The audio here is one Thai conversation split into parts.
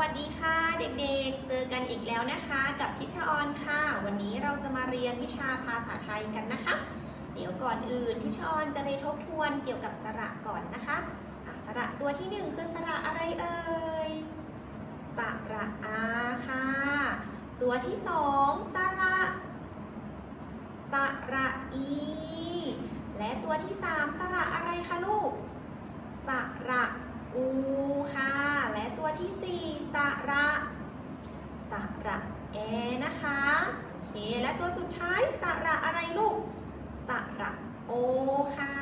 วัสดีค่ะเด็กๆ เจอกันอีกแล้วนะคะ กับทิชออนค่ะ วันนี้เราจะมาเรียนวิชาภาษาไทยกันนะคะ เดี๋ยวก่อนอื่นทิชออนจะไปทบทวนเกี่ยวกับสระก่อนนะคะะสระตัวที่หนึ่งคือสระอะไรเอ่ยสระอาค่ะ ตัวที่สองสระสระอี และตัวที่สามสระอะไรคะลูก สระอูค่ะ และตัวที่สี่สระส ระแอนะคะโอเคและตัวสุดท้ายสระอะไรลูกสระโอค่ะ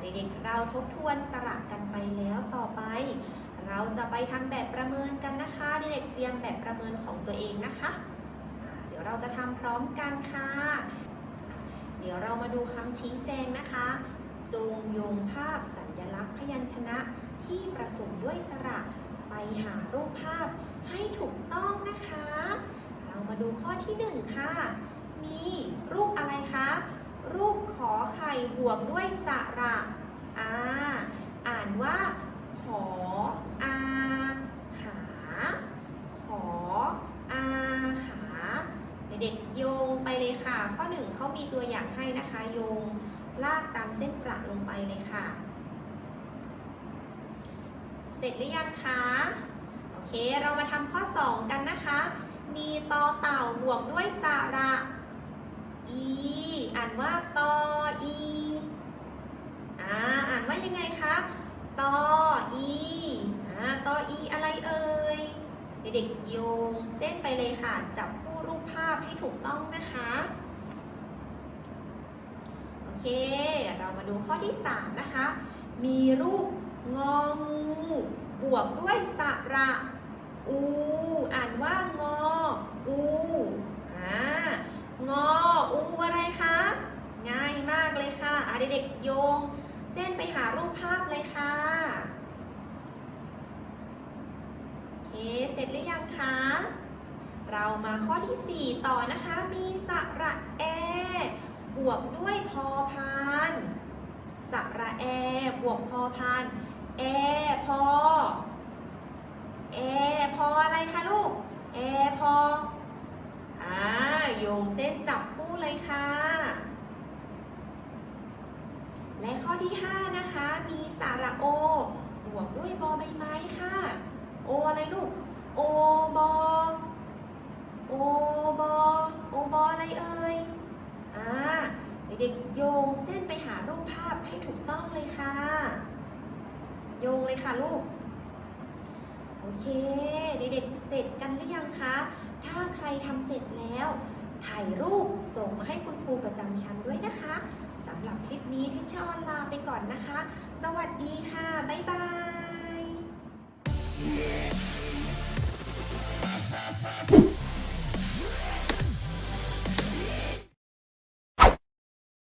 เด็กๆเราทบทวนสระกันไปแล้วต่อไป เราจะไปทำแบบประเมินกันนะคะเด็กๆเตรียมแบบประเมินของตัวเองนะคะ เดี๋ยวเราจะทำพร้อมกันค่ะ เดี๋ยวเรามาดูคำชี้แจงนะคะ จงโยงภาพสัญลักษณ์พยัญชนะที่ประสมด้วยสระไปหารูปภาพ ให้ถูกต้องนะคะ เรามาดูข้อที่หนึ่งค่ะ มีรูปอะไรคะ รูปขอไข่บวกด้วยสระอาอ่านว่า ขออาขา ขออาขาเด็กโยงไปเลยค่ะ ข้อหนึ่งเขามีตัวอย่างให้นะคะ โยงลากตามเส้นประลงไปเลยค่ะ เสร็จหรือยังคะ อเค เรามาทำข้อ 2 กันนะคะ มีตอเต่าบวกด้วยสระ อีอ่านว่าตออีอ่าอ่านว่ายังไงคะตออีอ่าตออีอะไรเอ่ยเด็กๆโยงเส้นไปเลยค่ะ จับคู่รูปภาพให้ถูกต้องนะคะ โอเค เรามาดูข้อที่ 3 นะคะ มีรูปงอ วกด้วยสระอู อ่านว่างอ อูอ่างอ อูอะไรคะ ง่ายมากเลยค่ะอะเด็กๆโยง เส้นไปหารูปภาพเลยค่ะโอเคเสร็จหรือยังคะ เรามาข้อที่ 4 ต่อนะคะ มีสระแอบวกด้วยพอพานสระแอบวกพอพานแอพอแอ ออะไรคะลูกแอพออ่าโยงเส้นจับคู่เลยค่ะ และข้อที่ 5 นะคะ มีสระโอบวกด้วยบอใบไม้ค่ะโออะไรลูกโอบอโอบอโอบออะไรเอ่ยอ่าเด็กๆโยงเส้นไปหารูปภาพให้ถูกต้องเลยค่ะ โยงเลยค่ะลูก เค เด็กๆเสร็จกันหรือยังคะ ถ้าใครทำเสร็จแล้ว ถ่ายรูปส่งมาให้คุณครูประจำชั้นด้วยนะคะสำหรับคลิปนี้ที่ชออนลาไปก่อนนะคะ สวัสดีค่ะ บ๊ายบาย